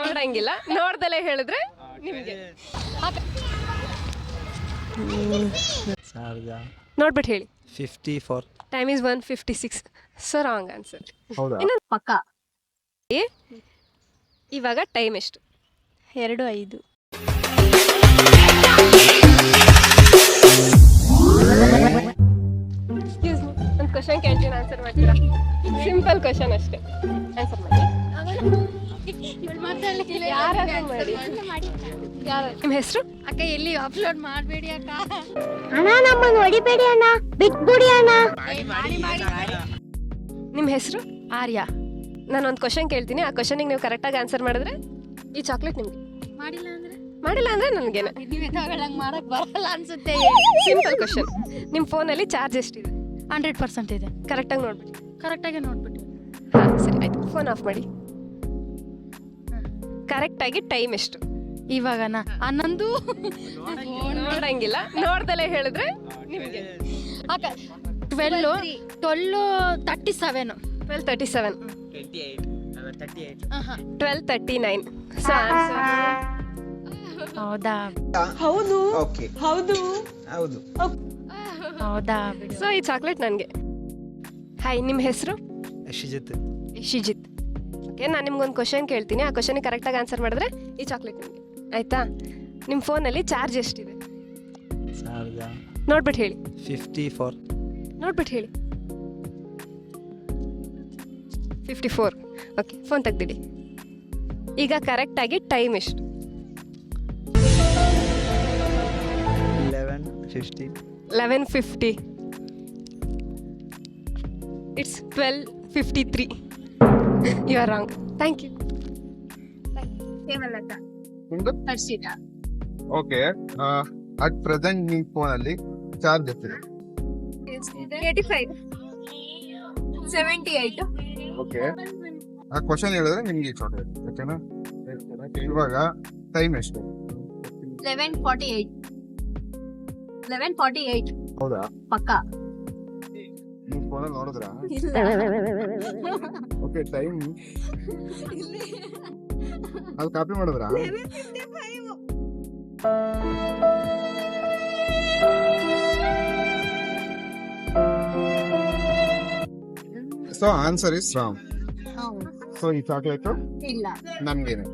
ನೋಡಂಗಿಲ್ಲ. ನೋಡ್ದಲೇ ಹೇಳಿದ್ರೆ ನಿಮಗೆ. ನೋಡ್ಬಿಟ್ಟು ಹೇಳಿ fifty four time is one fifty six so wrong answer ಹೌದಾ? ಪಕ್ಕ. ಇವಾಗ ಟೈಮ್ ಎಷ್ಟು? ಎರಡು ಐದು. ಎಕ್ಸ್ಕ್ಯೂಸ್ ಮಿ ಒಂದು ಕ್ವಶನ್ ಕ್ಯಾಂಟೀನ್ ಆನ್ಸರ್ ಮಾಡ್ತೀರಾ? ಸಿಂಪಲ್ ಕ್ವಶನ್ ಅಷ್ಟೇ. ಆನ್ಸರ್ ಮಾಡಿ. ನಿಮ್ಮ ಹೆಸರು? ಅಕ್ಕ ಎಲ್ಲಿ ಅಪ್ಲೋಡ್ ಮಾಡಬೇಡಿ ಅಕ್ಕ. ಅಣ್ಣ ನಮ್ಮನ್ನು ಹೊಡಿಬೇಡಿ ಅಣ್ಣ ಬಿಟ್ಬಿಡಿ ಅಣ್ಣ. ನಿಮ್ಮ ಹೆಸರು? ಆರ್ಯ. ನಾನು ಒಂದು ಕ್ವಶನ್ ಕೇಳ್ತೀನಿ. ಆ ಕ್ವಶನಿಗೆ ನೀವು ಕರೆಕ್ಟಾಗಿ ಆನ್ಸರ್ ಮಾಡಿದ್ರೆ ಈ ಚಾಕ್ಲೇಟ್ ನಿಮಗೆ. ಮಾಡಿಲ್ಲ ಅಂದ್ರೆ? ಮಾಡಿಲ್ಲ ಅಂದ್ರೆ ನನಗೇನೆ? ನೀವೇ ತಗೊಳಂಗ್ ಮಾಡಕ್ ಬರಲ್ಲ ಅನ್ಸುತ್ತೆ. ಸಿಂಪಲ್ ಕ್ವಶನ್ ನಿಮ್ಮ ಫೋನಲ್ಲಿ ಚಾರ್ಜ್ ಎಷ್ಟಿದೆ? ಹಂಡ್ರೆಡ್ ಪರ್ಸೆಂಟ್ ಇದೆ. ಕರೆಕ್ಟಾಗಿ ನೋಡ್ಬಿಟ್ಟು ಕರೆಕ್ಟಾಗಿ ನೋಡ್ಬಿಟ್ಟು. ಹಾಂ ಸರಿ ಆಯ್ತು. ಫೋನ್ ಆಫ್ ಮಾಡಿ. ಕರೆಕ್ಟಾಗಿ ಟೈಮ್ ಎಷ್ಟು? ಇವಾಗನ? ಹನ್ನೊಂದು ನೋಡಂಗಿಲ್ಲ. ನೋಡ್ದಲೇ ಹೇಳಿದ್ರೆ ನಿಮಗೆ. ಅಕ್ಕ twelve twelve thirty seven twelve thirty seven twelve thirty nine so ಹೌದಾ. ಓಕೆ ಹೌದು. ಹೌದು. ಹೌದಾ? ಬಿಡು ಸೊ ಈ ಚಾಕ್ಲೇಟ್ ನನಗೆ. ಹಾಯ್ ನಿಮ್ಮ ಹೆಸರು? ಶಿಜಿತ್. ಶಿಜಿತ್. ಓಕೆ ನಾನು ನಿಮ್ಗೊಂದು ಕ್ವಶನ್ ಕೇಳ್ತೀನಿ. ಆ ಕ್ವಶನಿಗೆ ಕರೆಕ್ಟಾಗಿ ಆನ್ಸರ್ ಮಾಡಿದ್ರೆ ಈ ಚಾಕ್ಲೇಟ್ ನಿಮಗೆ. ಆಯಿತಾ? ನಿಮ್ಮ ಫೋನಲ್ಲಿ ಚಾರ್ಜ್ ಎಷ್ಟಿದೆ? ನೋಡ್ಬಿಟ್ಟು ಹೇಳಿ. ಫಿಫ್ಟಿ ಫೋರ್ ನೋಡ್ಬಿಟ್ಟು ಹೇಳಿ. ಫಿಫ್ಟಿ ಫೋರ್ ಓಕೆ ಫೋನ್ ತೆಗ್ದಿಡಿ. ಈಗ ಕರೆಕ್ಟಾಗಿ ಟೈಮ್ ಎಷ್ಟು? Eleven fifty eleven fifty it's twelve fifty three you are wrong thank you ನಿಮ್ದು? ಓಕೆ ಅಟ್ ಪ್ರೆಸೆಂಟ್ ನಿಮ್ಮ ಫೋನ್ ಅಲ್ಲಿ ಚಾರ್ಜ್ ಎಷ್ಟಿದೆ? Eighty five seventy eight okay ಆ ಕ್ವಶನ್ ಹೇಳಿದ್ರೆ ನಿಮ್ಗೆ ಚಾಕ್ಲೇಟ್ ಓಕೆನಾ ಇವಾಗ ಟೈಮ್ ಎಷ್ಟು eleven forty eight eleven forty eight ಹೌದಾ? ಪಕ್ಕ. ನಿಮ್ ಫೋನಲ್ಲಿ ನೋಡಿದ್ರಾ? ಓಕೆ ಟೈಮ್ ಅದು ಕಾಪಿ ಮಾಡಿದ್ರಾ? So answer is wrong so ಈ ಚಾಕ್ಲೇಟು ಇಲ್ಲ. ನನ್ಗೇನೆ.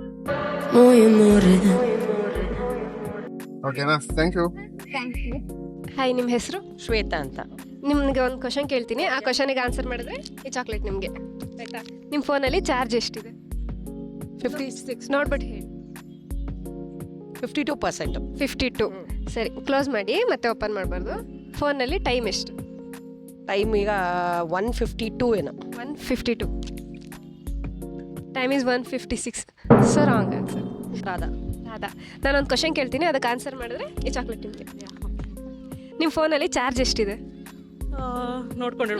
ಓಕೆನಾ ಥ್ಯಾಂಕ್ ಯು ಹಾಯ್ ನಿಮ್ಮ ಹೆಸರು? ಶ್ವೇತಾ ಅಂತ. ನಿಮ್ಗೆ ಒಂದು ಕ್ವಶನ್ ಕೇಳ್ತೀನಿ. ಆ ಕ್ವಶನಿಗೆ ಆನ್ಸರ್ ಮಾಡಿದ್ರೆ ಈ ಚಾಕ್ಲೇಟ್ ನಿಮಗೆ. ಆಯ್ತಾ? ನಿಮ್ಮ ಫೋನಲ್ಲಿ ಚಾರ್ಜ್ ಎಷ್ಟಿದೆ? ಫಿಫ್ಟಿ ಸಿಕ್ಸ್ ನೋಡ್ಬಿಟ್ಟು ಹೇಳಿ. Fifty two percent fifty two ಸರಿ ಕ್ಲೋಸ್ ಮಾಡಿ ಮತ್ತೆ ಓಪನ್ ಮಾಡಬಾರ್ದು. ಫೋನಲ್ಲಿ ಟೈಮ್ ಎಷ್ಟು? ಟೈಮ್ ಈಗ ಒನ್ ಫಿಫ್ಟಿ ಟೂ ಏನೋ. One fifty two time is one fifty six so wrong answer Radha ಅದ ನಾನೊಂದು ಕ್ವಶನ್ ಕೇಳ್ತೀನಿ ಅದಕ್ಕೆ ಆನ್ಸರ್ ಮಾಡಿದ್ರೆ ಈ ಚಾಕ್ಲೇಟ್ ನಿಮಗೆ. ನಿಮ್ಮ ಫೋನಲ್ಲಿ ಚಾರ್ಜ್ ಎಷ್ಟಿದೆ? ನೋಡ್ಕೊಂಡು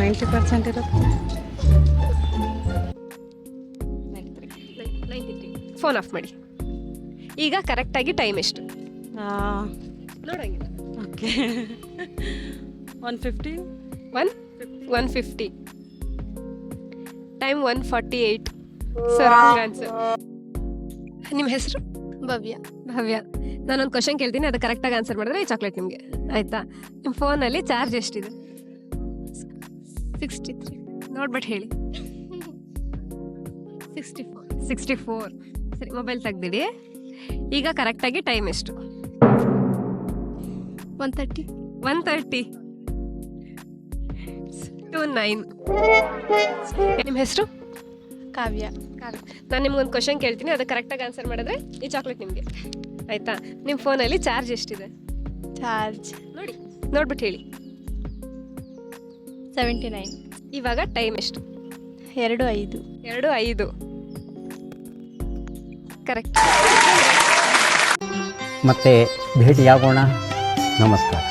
ನೈಂಟಿ ಪರ್ಸೆಂಟ್ ಇರುತ್ತೆ. ಫೋನ್ ಆಫ್ ಮಾಡಿ. ಈಗ ಕರೆಕ್ಟಾಗಿ ಟೈಮ್ ಎಷ್ಟು? ನೋಡಂಗಿಲ್ಲ. Okay. One fifty one one fifty time one forty eight sir answer ನಿಮ್ಮ ಹೆಸರು? ಭವ್ಯ ಭವ್ಯ ನಾನೊಂದು ಕ್ವಶನ್ ಕೇಳ್ತೀನಿ ಅದು ಕರೆಕ್ಟಾಗಿ ಆನ್ಸರ್ ಮಾಡಿದ್ರೆ ಈ ಚಾಕ್ಲೇಟ್ ನಿಮಗೆ. ಆಯಿತಾ? ನಿಮ್ಮ ಫೋನಲ್ಲಿ ಚಾರ್ಜ್ ಎಷ್ಟಿದೆ? ಸಿಕ್ಸ್ಟಿ ತ್ರೀ ನೋಡ್ಬಿಟ್ಟು ಹೇಳಿ. ಸಿಕ್ಸ್ಟಿ ಫೋರ್ ಸಿಕ್ಸ್ಟಿ ಫೋರ್ ಸರಿ ಮೊಬೈಲ್ ತೆಗ್ದಿಡಿ. ಈಗ ಕರೆಕ್ಟಾಗಿ ಟೈಮ್ ಎಷ್ಟು? One thirty one thirty two nine ನಿಮ್ಮ ಹೆಸರು? ಕಾವ್ಯ. ನಾನು ನಿಮ್ಗೊಂದು ಕ್ವಶನ್ ಕೇಳ್ತೀನಿ ಅದು ಕರೆಕ್ಟಾಗಿ ಆನ್ಸರ್ ಮಾಡಿದ್ರೆ ಈ ಚಾಕ್ಲೇಟ್ ನಿಮಗೆ. ಆಯಿತಾ? ನಿಮ್ಮ ಫೋನಲ್ಲಿ ಚಾರ್ಜ್ ಎಷ್ಟಿದೆ? ಚಾರ್ಜ್ ನೋಡಿ ನೋಡ್ಬಿಟ್ಟು ಹೇಳಿ. ಸೆವೆಂಟಿ ನೈನ್ ಇವಾಗ ಟೈಮ್ ಎಷ್ಟು? ಎರಡು ಐದು. ಎರಡು ಐದು. ಕರೆಕ್ಟ್ ಮತ್ತೆ ಭೇಟಿಯಾಗೋಣ. ನಮಸ್ಕಾರ.